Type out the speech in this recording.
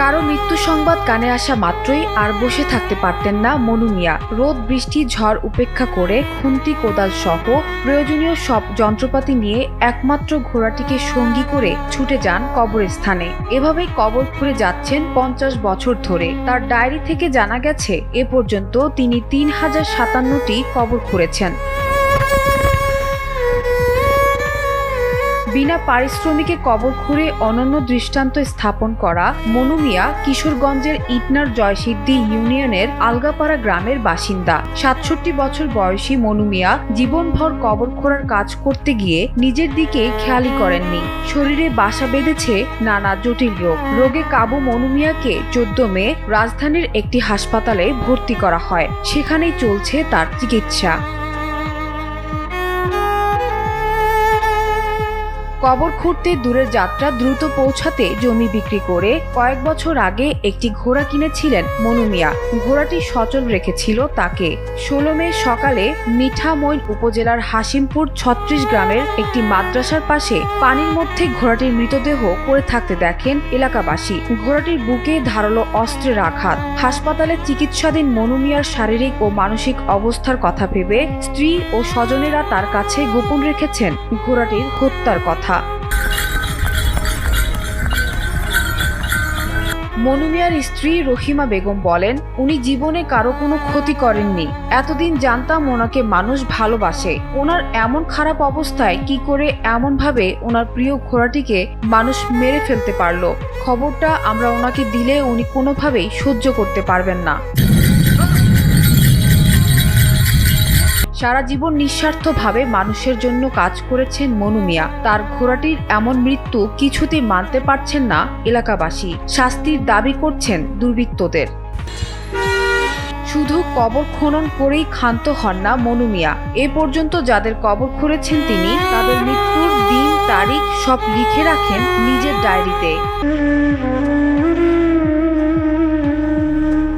কারও মৃত্যু সংবাদ কানে আসা মাত্রই আর বসে থাকতে পারতেন না মনু মিয়া। রোদ, বৃষ্টি, ঝড় উপেক্ষা করে খুন্তি, কোদাল সহ প্রয়োজনীয় সব যন্ত্রপাতি নিয়ে একমাত্র ঘোড়াটিকে সঙ্গী করে ছুটে যান কবরস্থানে। এভাবেই কবর খুঁড়ে যাচ্ছেন পঞ্চাশ বছর ধরে। তার ডায়েরি থেকে জানা গেছে, এ পর্যন্ত তিনি তিন হাজার সাতান্নটি কবর খুঁড়েছেন বিনা পারিশ্রমিকে কবর খুঁড়ে অনন্য দৃষ্টান্ত স্থাপন করা মনুমিয়া কিশোরগঞ্জের ইটনার জয়সিদ্ধি ইউনিয়নের আলগাপাড়া গ্রামের বাসিন্দা। সাতষট্টি বছর বয়সী মনুমিয়া জীবনভর কবর খোঁড়ার কাজ করতে গিয়ে নিজের দিকে খেয়ালই করেননি। শরীরে বাসা বেঁধেছে নানা জটিল রোগ। রোগে কাবু মনুমিয়াকে চোদ্দ মে রাজধানীর একটি হাসপাতালে ভর্তি করা হয়। সেখানেই চলছে তার চিকিৎসা। কবর খুঁড়তে দূরের যাত্রা দ্রুত পৌঁছাতে জমি বিক্রি করে কয়েক বছর আগে একটি ঘোড়া কিনেছিলেন মনুমিয়া। ঘোড়াটি সচল রেখেছিল তাকে। ষোলো মে সকালে মিঠামইন উপজেলার হাসিমপুর ছত্রিশ গ্রামের একটি মাদ্রাসার পাশে পানির মধ্যে ঘোড়াটির মৃতদেহ পড়ে থাকতে দেখেন এলাকাবাসী। ঘোড়াটির বুকে ধারালো অস্ত্রের আঘাত। হাসপাতালে চিকিৎসাধীন মনুমিয়ার শারীরিক ও মানসিক অবস্থার কথা ভেবে স্ত্রী ও স্বজনেরা তার কাছে গোপন রেখেছেন। ঘোড়াটির হত্যার কথা। মনুমিয়ার স্ত্রী রহিমা বেগম বলেন, উনি জীবনে কারও কোনো ক্ষতি করেননি। এতদিন জানতাম ওনাকে মানুষ ভালোবাসে। ওনার এমন খারাপ অবস্থায় কি করে এমনভাবে ওনার প্রিয় ঘোড়াটিকে মানুষ মেরে ফেলতে পারল? খবরটা আমরা ওনাকে দিলে উনি কোনোভাবেই সহ্য করতে পারবেন না। সারা জীবন নিঃস্বার্থভাবে মানুষের জন্য কাজ করেছেন মনু মিয়া। তার ঘোড়াটির এমন মৃত্যু কিছুতেই মানতে পারছেন না এলাকাবাসী। শাস্তির দাবি করছেন দুর্বৃত্তদের। শুধু কবর খনন করেই ক্ষান্ত হন না মনু মিয়া। এ পর্যন্ত যাদের কবর খুঁড়েছেন তিনি, তাদের মৃত্যুর দিন, তারিখ সব লিখে রাখেন নিজের ডায়েরিতে।